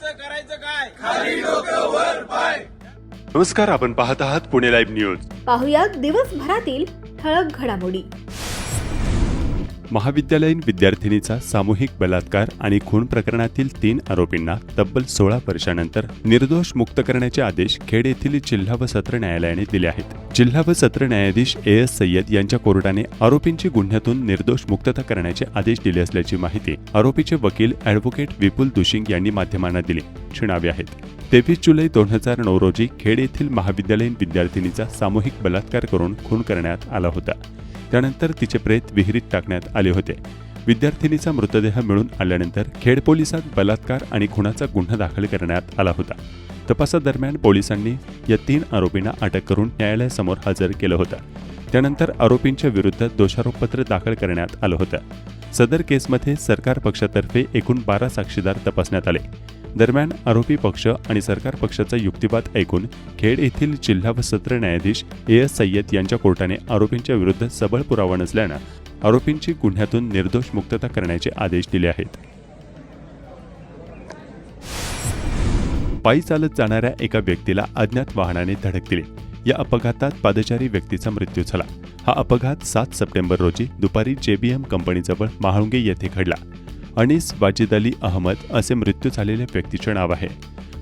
सरकारचं करायचं काय? नमस्कार आपण पाहत आहात पुणे लाईव्ह न्यूज. पाहुयात दिवसभरातील ठळक घडामोडी. महाविद्यालयीन विद्यार्थिनीचा सामूहिक बलात्कार आणि खून प्रकरणातील तीन आरोपींना तब्बल सोळा वर्षानंतर निर्दोष मुक्त करण्याचे आदेश खेड येथील जिल्हा व सत्र न्यायालयाने दिले आहेत. जिल्हा व सत्र न्यायाधीश ए एस सय्यद यांच्या कोर्टाने आरोपींची गुन्ह्यातून निर्दोष मुक्तता करण्याचे आदेश दिले असल्याची माहिती आरोपीचे वकील अॅडव्होकेट विपुल दुशिंग यांनी माध्यमांना दिली. छिणावे आहेत. तेवीस जुलै दोन हजार नऊ रोजी खेड येथील महाविद्यालयीन विद्यार्थिनीचा सामूहिक बलात्कार करून खून करण्यात आला होता. त्यानंतर तिचे प्रेत विहिरीत टाकण्यात आले होते. विद्यार्थिनीचा मृतदेह मिळून आल्यानंतर खेड पोलिसात बलात्कार आणि खुनाचा गुन्हा दाखल करण्यात आला होता. तपासादरम्यान पोलिसांनी या तीन आरोपींना अटक करून न्यायालयासमोर हजर केलं होतं. त्यानंतर आरोपींच्या विरुद्ध दोषारोपपत्र दाखल करण्यात आलं होतं. सदर केसमध्ये सरकार पक्षातर्फे एकूण बारा साक्षीदार तपासण्यात आले. दरम्यान आरोपी पक्ष आणि सरकार पक्षाचा युक्तिवाद ऐकून खेड येथील जिल्हा व सत्र न्यायाधीश ए एस सय्यद यांच्या कोर्टाने आरोपींच्या विरुद्ध सबळ पुरावा नसल्यानं आरोपींची गुन्ह्यातून निर्दोष मुक्तता करण्याचे आदेश दिले आहेत. पायी चालत जाणाऱ्या एका व्यक्तीला अज्ञात वाहनाने धडक दिली या अपघातात पादचारी व्यक्तीचा मृत्यू झाला. हा अपघात सात सप्टेंबर रोजी दुपारी जेबीएम कंपनीजवळ महाळुंगे येथे घडला. अनिस वाजिद अली अहमद असे मृत्यू झालेल्या व्यक्तीचे नाव आहे.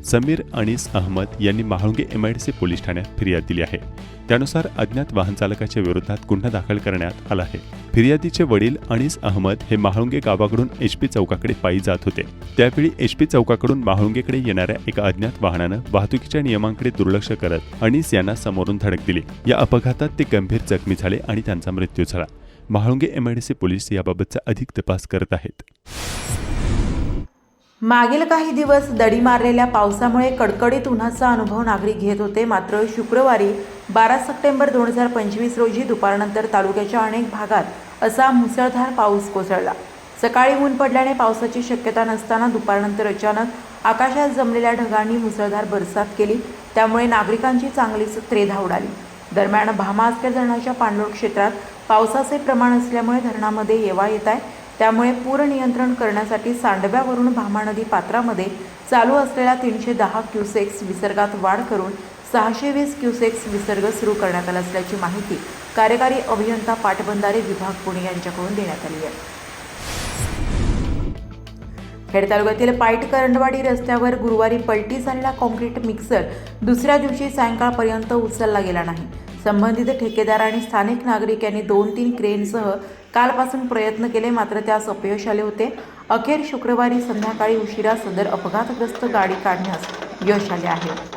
समीर अनिस अहमद यांनी महाळुंगे सी पोलीस ठाण्यात फिर्याद दिली आहे. त्यानुसार अज्ञात वाहन चालकाच्या विरोधात गुन्हा दाखल करण्यात आला आहे. फिर्यादीचे वडील अनिस अहमद हे महाळुंगे गावाकडून एचपी चौकाकडे पायी जात होते. त्यावेळी एचपी चौकाकडून महाळुंगेकडे येणाऱ्या एका अज्ञात वाहनानं वाहतुकीच्या नियमांकडे दुर्लक्ष करत अनिस यांना समोरून धडक दिली. या अपघातात ते गंभीर जखमी झाले आणि त्यांचा मृत्यू झाला. महाळुंगे एमआयडीसी पोलीस याबाबतचा अधिक तपास करत आहेत. मागील काही दिवस दडी मारलेल्या पावसामुळे कडकडीत उन्हाचा अनुभव नागरिक घेत होते. मात्र शुक्रवारी बारा सप्टेंबर दोन हजार पंचवीस रोजी दुपारनंतर तालुक्याच्या अनेक भागात असा मुसळधार पाऊस कोसळला. सकाळी ऊन पडल्याने पावसाची शक्यता नसताना दुपारनंतर अचानक आकाशात जमलेल्या ढगांनी मुसळधार बरसात केली. त्यामुळे नागरिकांची चांगलीच त्रेधा उडाली. दरम्यान भामास्कर धरणाच्या पाणलोट क्षेत्रात पावसाचे प्रमाण असल्यामुळे धरणामध्ये येवा येत आहे. त्यामुळे पूर नियंत्रण करण्यासाठी सांडव्यावरून भामा नदी पात्रामध्ये चालू असलेल्या तीनशे दहा क्युसेक्स विसर्गात वाढ करून सहाशे वीस क्युसेक्स विसर्ग सुरू करण्यात आला असल्याची माहिती कार्यकारी अभियंता पाटबंधारे विभाग पुणे यांच्याकडून देण्यात आली आहे. खेड तालुक्यातील पाईट करंडवाडी रस्त्यावर गुरुवारी पलटी झालेला कॉन्क्रीट मिक्सर दुसऱ्या दिवशी सायंकाळपर्यंत उचलला गेला नाही. संबंधित ठेकेदार आणि स्थानिक नागरिक यांनी दोन तीन क्रेनसह कालपासून प्रयत्न केले मात्र त्यास अपयश आले होते. अखेर शुक्रवारी संध्याकाळी उशिरा सदर अपघातग्रस्त गाडी काढण्यास यश आले आहे.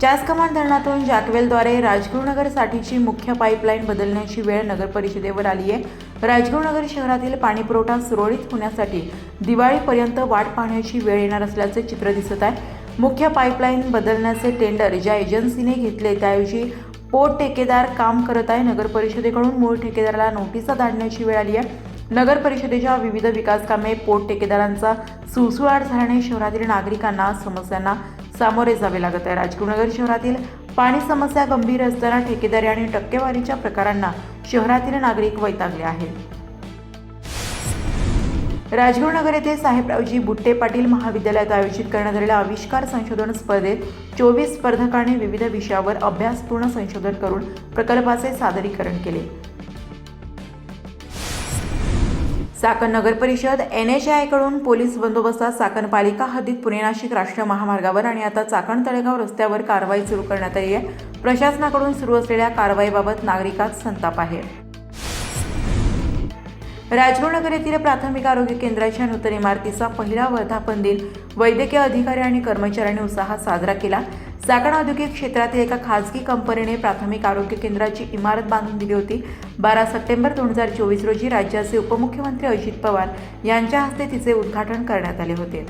जासकमान धरणातून जॅकवेलद्वारे राजगुरुनगरसाठीची मुख्य पाईपलाईन बदलण्याची वेळ नगर परिषदेवर आली आहे. राजगुरुनगर शहरातील पाणीपुरवठा सुरळीत होण्यासाठी दिवाळीपर्यंत वाट पाहण्याची वेळ येणार असल्याचे चित्र दिसत आहे. मुख्य पाईपलाईन बदलण्याचे टेंडर ज्या एजन्सीने घेतले त्याऐवजी पोट ठेकेदार काम करत आहे. नगर परिषदेकडून मूळ ठेकेदाराला नोटिसा धाडण्याची वेळ आली आहे. नगर परिषदेच्या विविध विकास कामे पोट ठेकेदारांचा सुळसुळाट झाल्याने शहरातील नागरिकांना समस्यांना सामोरे जावे लागत आहे. राजगुरुनगर शहरातील पाणी समस्या गंभीर असताना ठेकेदारी आणि टक्केवारीच्या प्रकारांना शहरातील नागरिक वैतागले आहेत. राजगुरुनगर येथे साहेबरावजी बुट्टे पाटील महाविद्यालयात आयोजित करण्यात आलेल्या आविष्कार संशोधन स्पर्धेत चोवीस स्पर्धकांनी विविध विषयावर अभ्यासपूर्ण संशोधन करून प्रकल्पाचे सादरीकरण केले. चाकण नगर परिषद एन एच आयकडून पोलीस बंदोबस्तात चाकण पालिका हद्दीत पुणे नाशिक राष्ट्रीय महामार्गावर आणि आता चाकण तळेगाव रस्त्यावर कारवाई सुरू करण्यात आली आहे. प्रशासनाकडून सुरू असलेल्या कारवाईबाबत नागरिकात संताप आहे. राजगुरुनगर येथील प्राथमिक आरोग्य केंद्राच्या नूतन इमारतीचा पहिला वर्धापन दिन वैद्यकीय अधिकारी आणि कर्मचाऱ्यांनी उत्साहात साजरा केला. चाकण औद्योगिक क्षेत्रातील एका खाजगी कंपनीने प्राथमिक आरोग्य केंद्राची इमारत बांधून दिली होती. बारा सप्टेंबर दोन हजार चोवीस रोजी राज्याचे उपमुख्यमंत्री अजित पवार यांच्या हस्ते तिचे उद्घाटन करण्यात आले होते.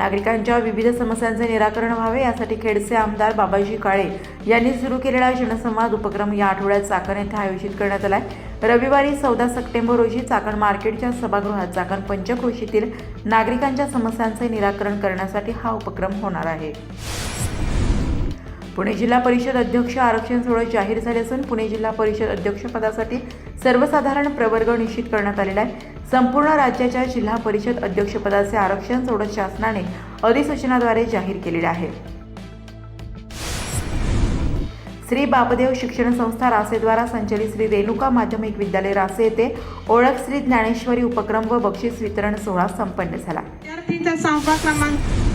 नागरिकांच्या विविध समस्यांचे निराकरण व्हावे यासाठी खेडचे आमदार बाबाजी काळे यांनी सुरू केलेला जनसंवाद उपक्रम या आठवड्यात चाकण येथे आयोजित करण्यात आलाय. रविवारी चौदा सप्टेंबर रोजी चाकण मार्केटच्या सभागृहात चाकण पंचक्रोशीतील नागरिकांच्या समस्यांचे निराकरण करण्यासाठी हा उपक्रम होणार आहे. पुणे जिल्हा परिषद अध्यक्ष आरक्षण सोडत जाहीर झाले असून पुणे जिल्हा परिषद अध्यक्षपदासाठी सर्वसाधारण प्रवर्ग निश्चित करण्यात आलेला आहे. संपूर्ण राज्याच्या जिल्हा परिषद अध्यक्षपदाचे आरक्षण सोडत शासनाने अधिसूचनाद्वारे जाहीर केलेले आहे. श्री बापदेव शिक्षण संस्था रासेद्वारा संचलित श्री रेणुका माध्यमिक विद्यालय रासे येथे ओळख श्री ज्ञानेश्वरी उपक्रम व बक्षीस वितरण सोहळा संपन्न झाला. विद्यार्थीचा सहावा क्रमांक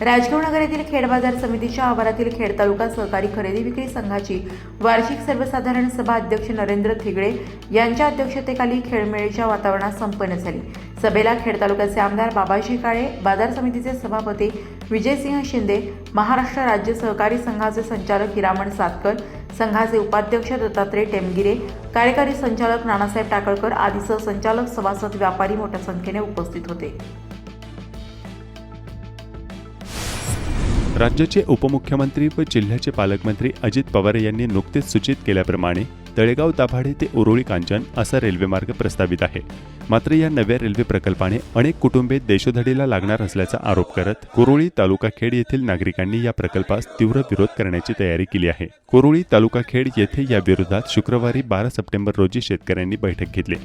राजगाव नगर येथील खेड बाजार समितीच्या आवारातील खेड तालुका सहकारी खरेदी विक्री संघाची वार्षिक सर्वसाधारण सभा अध्यक्ष नरेंद्र थिगडे यांच्या अध्यक्षतेखाली खेळमेळीच्या वातावरणात संपन्न झाली. सभेला खेड तालुक्याचे आमदार बाबाजी काळे बाजार समितीचे सभापती विजयसिंह शिंदे महाराष्ट्र राज्य सहकारी संघाचे संचालक हिरामण सातकर संघाचे उपाध्यक्ष दत्तात्रय टेमगिरे कार्यकारी संचालक नानासाहेब टाकळकर आदी सहसंचालक सभासद व्यापारी मोठ्या संख्येने उपस्थित होते. राज्याचे उपमुख्यमंत्री व जिल्ह्याचे पालकमंत्री अजित पवार यांनी नुकतेच सूचित केल्याप्रमाणे तळेगाव दाभाडे ते उरोळी कांचन असा रेल्वेमार्ग प्रस्तावित आहे. मात्र या नव्या रेल्वे प्रकल्पाने अनेक कुटुंबे देशोधडीला लागणार असल्याचा आरोप करत कुरोळी तालुका खेड येथील नागरिकांनी या प्रकल्पास तीव्र विरोध करण्याची तयारी केली आहे. कुरोळी तालुका खेड येथे या विरोधात शुक्रवारी बारा सप्टेंबर रोजी शेतकऱ्यांनी बैठक घेतली.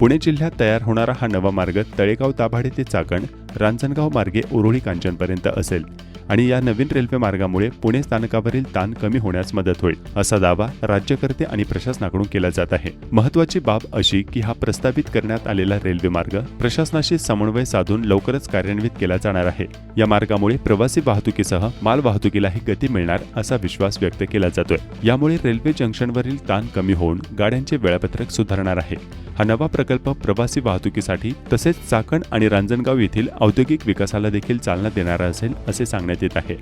पुणे जिल्ह्यात तयार होणारा हा नवा मार्ग तळेगाव दाभाडे ते चाकण रांजणगाव मार्गे उरोळी कांचनपर्यंत असेल आणि या नवीन रेल्वे मार्गामुळे पुणे स्थानकावरील ताण कमी होण्यास मदत होईल असा दावा राज्यकर्ते आणि प्रशासनाकडून केला जात आहे. महत्वाची बाब अशी की हा प्रस्तावित करण्यात आलेला रेल्वे मार्ग प्रशासनाशी समन्वय साधून लवकरच कार्यान्वित केला जाणार आहे. या मार्गामुळे प्रवासी वाहतुकीसह माल वाहतुकीलाही गती मिळणार असा विश्वास व्यक्त केला जातोय. यामुळे रेल्वे जंक्शनवरील ताण कमी होऊन गाड्यांचे वेळापत्रक सुधारणार आहे. हा नवा प्रकल्प प्रवासी वाहतुकीसाठी तसेच चाकण आणि रांजणगाव येथील औद्योगिक विकासाला देखील चालना देणारा असेल असे सांगण्यात येत आहे.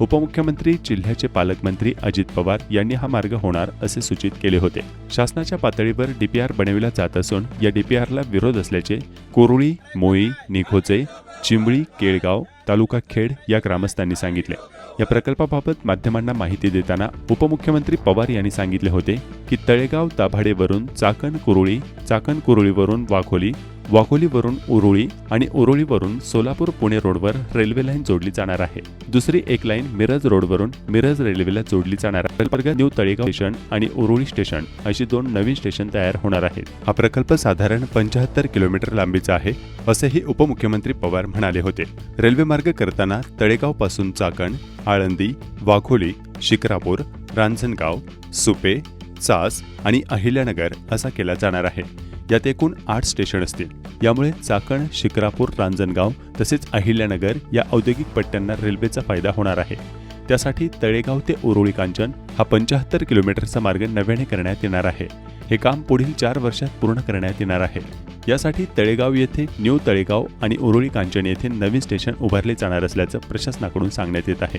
उपमुख्यमंत्री जिल्ह्याचे पालकमंत्री अजित पवार यांनी हा मार्ग होणार असे सूचित केले होते. शासनाच्या पातळीवर डीपीआर बनविला जात असून या डीपीआरला विरोध असल्याचे कोरुळी मोई निखोचे चिंबळी केळगाव तालुका खेड या ग्रामस्थांनी सांगितले. या प्रकल्पाबाबत माध्यमांना माहिती देताना उपमुख्यमंत्री पवार यांनी सांगितले होते की तळेगाव दाभाडेवरून चाकण कुरुळी चाकण कुरुळीवरून वाघोली वाकोलीवरून उरुळी आणि उरुळीवरून सोलापूर पुणे रोडवर रेल्वे लाईन जोडली जाणार आहे. दुसरी एक लाईन मिरज रोडवरून मिरज रेल्वेला जोडली जाणार आहे. प्रकल्प न्यू तळेगाव स्टेशन आणि उरुळी स्टेशन अशी दोन नवीन स्टेशन तयार होणार आहेत. हा प्रकल्प साधारण पंचाहत्तर किलोमीटर लांबीचा आहे असेही उपमुख्यमंत्री पवार म्हणाले होते. रेल्वे मार्ग करताना तळेगावपासून चाकण आळंदी वाघोली शिक्रापूर रांजणगाव सुपे चास आणि अहिल्यानगर असा केला जाणार आहे. यात एकूण आठ स्टेशन असतील. यामुळे चाकण शिक्रापूर रांजणगाव तसेच अहिल्यानगर या औद्योगिक पट्ट्यांना रेल्वेचा फायदा होणार आहे. त्यासाठी तळेगाव ते उरुळी कांचन हा पंचाहत्तर किलोमीटरचा मार्ग नव्याने करण्यात येणार आहे. हे काम पुढील चार वर्षात पूर्ण करण्यात येणार आहे. यासाठी तळेगाव येथे न्यू तळेगाव आणि उरुळी कांचन येथे नवीन स्टेशन उभारले जाणार असल्याचं प्रशासनाकडून सांगण्यात येत आहे.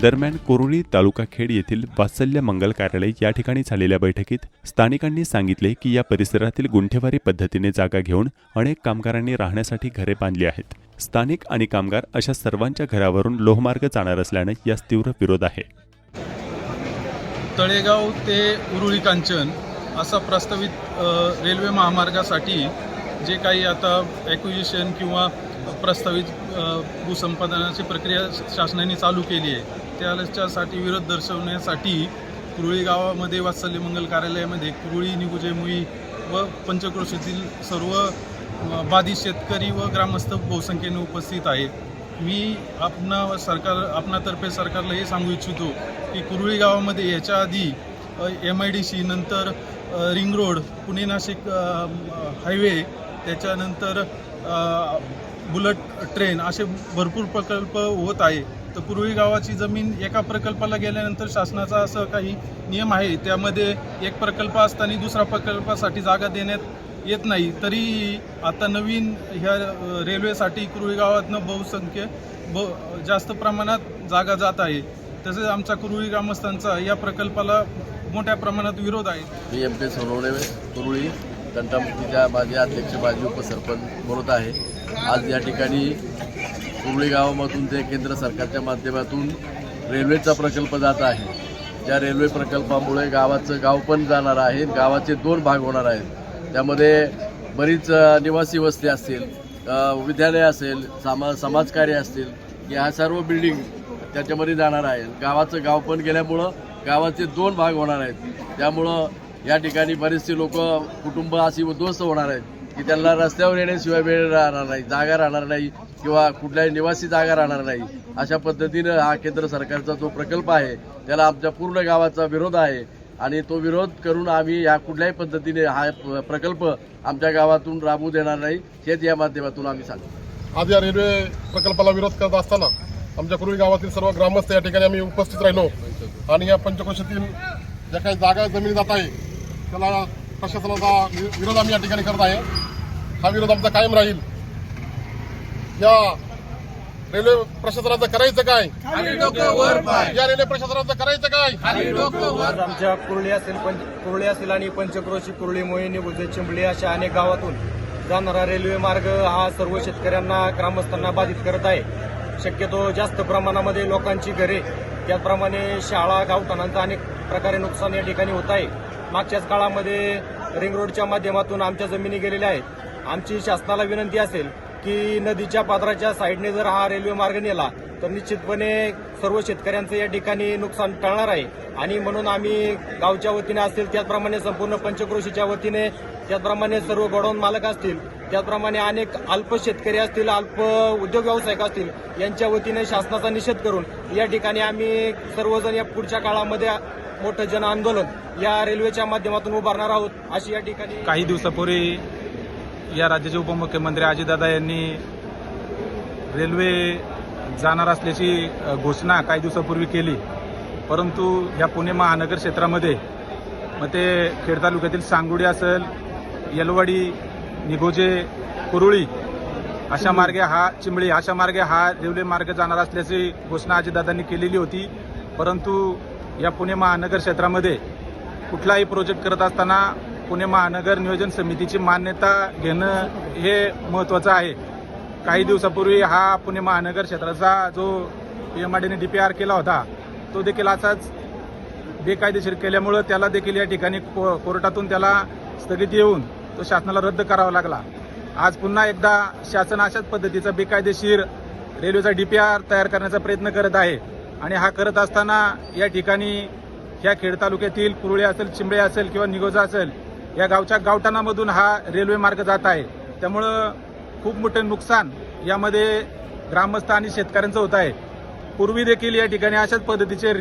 दरम्यान कोरुळी तालुका खेड येथील वात्सल्य मंगल कार्यालय या ठिकाणी झालेल्या बैठकीत स्थानिकांनी सांगितले की या परिसरातील गुंठेवारी पद्धतीने जागा घेऊन अनेक कामगारांनी राहण्यासाठी घरे बांधली आहेत. स्थानिक आणि कामगार अशा सर्वांच्या घरावरून लोहमार्ग जाणार असल्याने यास तीव्र विरोध आहे. तळेगाव ते उरुळी कांचन असा प्रस्तावित रेल्वे महामार्गासाठी जे काही आता ॲक्विजिशन किंवा प्रस्तावित भूसंपादनाची प्रक्रिया शासनाने चालू केली आहे. त्याच्यासाठी विरोध दर्शवण्यासाठी कुरुळी गावामध्ये वात्सल्य मंगल कार्यालयामध्ये कुरुळी निगुजे मुई व पंचक्रोशीतील सर्व बाधित शेतकरी व ग्रामस्थ बहुसंख्येने उपस्थित आहेत. मी आपणा सरकार आपणातर्फे सरकारला हे सांगू इच्छितो की कुरुळी गावामध्ये याच्या आधी एम आय डी सी नंतर ring road Pune Nashik highway त्याच्यानंतर बुलट ट्रेन असे भरपूर प्रकल्प होत आहे. तर पूर्वी गावाची जमीन एका प्रकल्पाला गेल्यानंतर शासनाचा असं काही नियम आहे त्यामध्ये एक प्रकल्प असताना दुसऱ्या प्रकल्पासाठी जागा देण्यात येत नाही. तरी आता नवीन ह्या रेल्वेसाठी कुरुळी गावातनं बहुसंख्य ब जास्त प्रमाणात जागा जात आहे. तसेच आमचा कुरुळी ग्रामस्थांचा या प्रकल्पाला मोठ्या प्रमाणात विरोध आहे. मी एम के सोनवणे कुरुळी तंटामुक्तीच्या माझे अध्यक्ष माजी उपसरपंच बोलत आहे. आज या ठिकाणी कुरुळी गावामधून ते केंद्र सरकारच्या माध्यमातून रेल्वेचा प्रकल्प जात आहे. त्या रेल्वे प्रकल्पामुळे गावाचं गाव पण जाणार आहे. गावाचे दोन भाग होणार आहेत. त्यामध्ये बरीच निवासी वस्ती असतील विद्यालय असेल सामा समाजकार्य असतील या सर्व बिल्डिंग त्याच्यामध्ये जाणार आहे गावाचं गाव पण गेल्यामुळं गावाचे दोन भाग होणार आहेत. त्यामुळं या ठिकाणी बरेचसे लोक कुटुंब अशी उद्ध्वस्त होणार आहेत की त्यांना रस्त्यावर येण्याशिवाय वेळ राहणार नाही जागा राहणार नाही किंवा कुठल्याही निवासी जागा राहणार नाही. अशा पद्धतीनं हा केंद्र सरकारचा जो प्रकल्प आहे त्याला आमच्या पूर्ण गावाचा विरोध आहे आणि तो विरोध करून आम्ही या कुठल्याही पद्धतीने हा प्रकल्प आमच्या गावातून राबवू देणार नाही हेच या माध्यमातून आम्ही सांगतो. आज या रेल्वे प्रकल्पाला विरोध करत असताना आमच्या पूर्वी गावातील सर्व ग्रामस्थ या ठिकाणी आम्ही उपस्थित राहिलो. आणि या पंचक्रोशीतील ज्या काही जागा जमिनी जात आहे त्याला प्रशासनाचा वि- विरोध आम्ही या ठिकाणी करत आहे. हा विरोध आमचा कायम राहील. या रेल्वे प्रशासनाचं करायचं काय? या रेल्वे प्रशासनाचं करायचं काय? आमच्या कुर्ली असेल पंच कुर्ली असेल आणि पंचक्रोशी कुर्ली मोहिनी बुजे चिंबली अशा अनेक गावातून जाणारा रेल्वे मार्ग हा सर्व शेतकऱ्यांना ग्रामस्थांना बाधित करत आहे. शक्यतो जास्त प्रमाणामध्ये लोकांची घरे त्याचप्रमाणे शाळा गावठाणांचं अनेक प्रकारे नुकसान या ठिकाणी होत आहे. मागच्याच काळामध्ये रिंग रोडच्या माध्यमातून आमच्या जमिनी गेलेल्या आहेत. आमची शासनाला विनंती असेल की नदीच्या पात्राच्या साईडने जर हा रेल्वे मार्ग नेला तर निश्चितपणे सर्व शेतकऱ्यांचं या ठिकाणी नुकसान टळणार आहे. आणि म्हणून आम्ही गावच्या वतीने असतील त्याचप्रमाणे संपूर्ण पंचक्रोशीच्या वतीने त्याचप्रमाणे सर्व गोडाऊन मालक असतील त्याचप्रमाणे अनेक अल्प शेतकरी असतील अल्प उद्योग व्यावसायिक असतील यांच्या वतीने शासनाचा निषेध करून या ठिकाणी आम्ही सर्वजण या पुढच्या काळामध्ये मोठं जन आंदोलन या रेल्वेच्या माध्यमातून उभारणार आहोत. अशी या ठिकाणी काही दिवसापूर्वी या राज्याचे उपमुख्यमंत्री अजितदादा यांनी रेल्वे जाणार असल्याची घोषणा काही दिवसापूर्वी केली. परंतु या पुणे महानगर क्षेत्रामध्ये मग ते खेड तालुक्यातील सांगोडी असेल येलवाडी निगोजे कुरुळी अशा मार्गे हा चिंबळी अशा मार्गे हा रेल्वे मार्ग जाणार असल्याची घोषणा अजितदादांनी केलेली होती. परंतु या पुणे महानगर क्षेत्रामध्ये कुठलाही प्रोजेक्ट करत असताना पुणे महानगर नियोजन समितीची मान्यता घेणं हे महत्त्वाचं आहे. काही दिवसापूर्वी हा पुणे महानगर क्षेत्राचा जो पी एम आर डीने डी पी आर केला होता तो देखील असाच बेकायदेशीर केल्यामुळं त्याला देखील या ठिकाणी को- कोर्टातून त्याला स्थगिती येऊन तो शासनाला रद्द करावा लागला. आज पुन्हा एकदा शासन अशाच पद्धतीचा बेकायदेशीर रेल्वेचा डी पी आर तयार करण्याचा प्रयत्न करत आहे. आणि हा करत असताना या ठिकाणी ह्या खेड तालुक्यातील कुरुळे असेल चिंबळे असेल किंवा निगोजा असेल या गावच्या गावठाणामधून हा रेल्वे मार्ग जात आहे. त्यामुळं खूप मोठे नुकसान यामध्ये ग्रामस्थ आणि शेतकऱ्यांचं होत आहे. पूर्वी देखील या ठिकाणी अशाच पद्धतीचे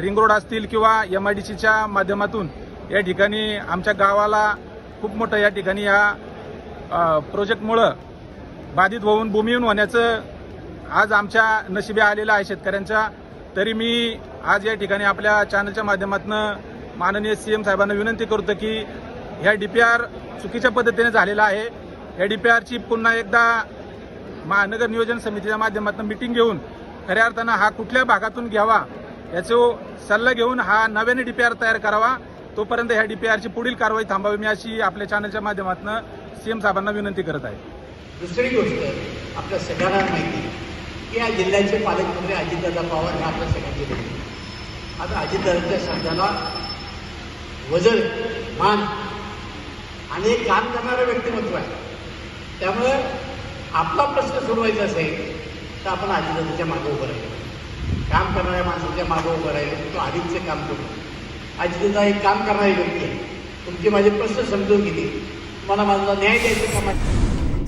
रिंग रोड असतील किंवा एम आय डी सीच्या माध्यमातून या ठिकाणी आमच्या गावाला खूप मोठं या ठिकाणी या प्रोजेक्टमुळं बाधित होऊन भूमिहीन होण्याचं आज आमच्या नशिबी आलेलं आहे शेतकऱ्यांच्या. तरी मी आज या ठिकाणी आपल्या चॅनलच्या माध्यमातून माननीय सीएम साहेबांना विनंती करतो की ह्या डीपीआर चुकीच्या पद्धतीने झालेला आहे. या डीपीआरची पुन्हा एकदा महानगर नियोजन समितीच्या माध्यमातून मिटिंग घेऊन खऱ्या अर्थानं हा कुठल्या भागातून घ्यावा याचो सल्ला घेऊन हा नव्याने डीपीआर तयार करावा. तोपर्यंत ह्या डीपीआरची पुढील कारवाई थांबावी. मी अशी आपल्या चॅनलच्या माध्यमातून सीएम साहेबांना विनंती करत आहे. दुसरी गोष्ट आपल्या सगळ्यांना माहिती की या जिल्ह्याचे पालकमंत्री अजितदादा पवार हे आपल्या सगळ्यांचे लोक आता अजितदादांच्या शब्दाला वजन मान आणि एक काम करणारं व्यक्तिमत्व आहे. त्यामुळं आपला प्रश्न सोडवायचा असेल तर आपण अजितदादाच्या मागं उभं राहिलो. काम करणाऱ्या माणसाच्या मागं उभं राहिलो. तो आधीचं काम करू. अजितदादा एक काम करणारी व्यक्ती आहे. तुमचे माझे प्रश्न समजून घेतील. मला माझा न्याय द्यायचं कामाची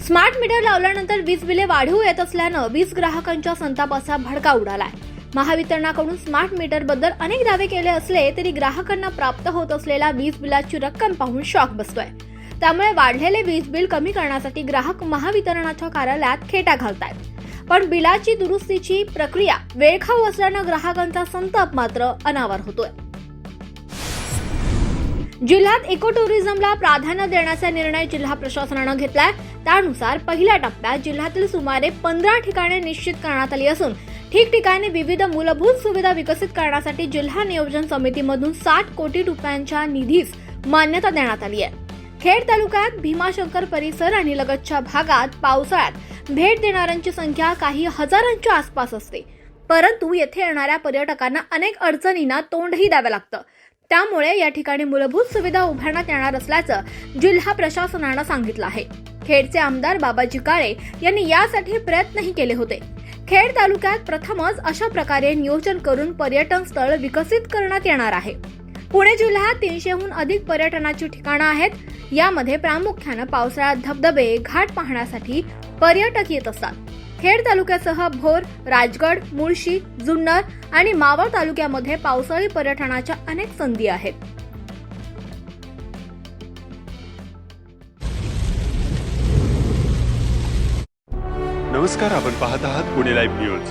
स्मार्ट मीटर लावल्यानंतर वीज बिले वाढीव येत असल्यानं वीज ग्राहकांच्या संतापाचा भडका उडालाय. महावितरणाकडून स्मार्ट मीटरबद्दल अनेक दावे केले असले तरी ग्राहकांना प्राप्त होत असलेल्या वीज बिलाची रक्कम पाहून शॉक बसतोय. त्यामुळे वाढलेले वीज बिल कमी करण्यासाठी ग्राहक महावितरणाच्या कार्यालयात खेटा घालतात पण बिलाची दुरुस्तीची प्रक्रिया वेळखाऊ असल्यानं ग्राहकांचा संताप मात्र अनावर होतोय. जिल्ह्यात इको टुरिझमला प्राधान्य देण्याचा निर्णय जिल्हा प्रशासनानं घेतलाय. त्यानुसार पहिल्या टप्प्यात जिल्ह्यातील सुमारे पंधरा ठिकाणे निश्चित करण्यात आली असून ठिकठिकाणी विविध मूलभूत सुविधा विकसित करण्यासाठी जिल्हा नियोजन समितीमधून साठ कोटी रुपयांच्या निधीस मान्यता देण्यात आली आहे. खेड तालुक्यात भीमाशंकर परिसर आणि लगतच्या भागात पावसाळ्यात भेट देणाऱ्यांची संख्या काही हजारांच्या आसपास असते. परंतु येथे येणाऱ्या पर्यटकांना अनेक अडचणींना तोंडही द्यावं लागतं. त्यामुळे या ठिकाणी मूलभूत सुविधा उभारण्यात येणार असल्याचं जिल्हा प्रशासनानं सांगितलं आहे. खेडचे आमदार बाबाजी काळे यांनी यासाठी प्रयत्नही केले होते. खेड तालुक्यात प्रथमच अशा प्रकारे नियोजन करून पर्यटन स्थळ विकसित करण्यात येणार आहे. पुणे जिल्ह्यात तीनशेहून अधिक पर्यटनाची ठिकाणं आहेत. यामध्ये प्रामुख्यानं पावसाळ्यात धबधबे घाट पाहण्यासाठी पर्यटक येत असतात. खेड तालुक्यासह भोर राजगड मुळशी जुन्नर आणि मावळ तालुक्यामध्ये पावसाळी पर्यटनाच्या अनेक संधी आहेत. नमस्कार आपण पाहत आहात पुणे लाईव्ह न्यूज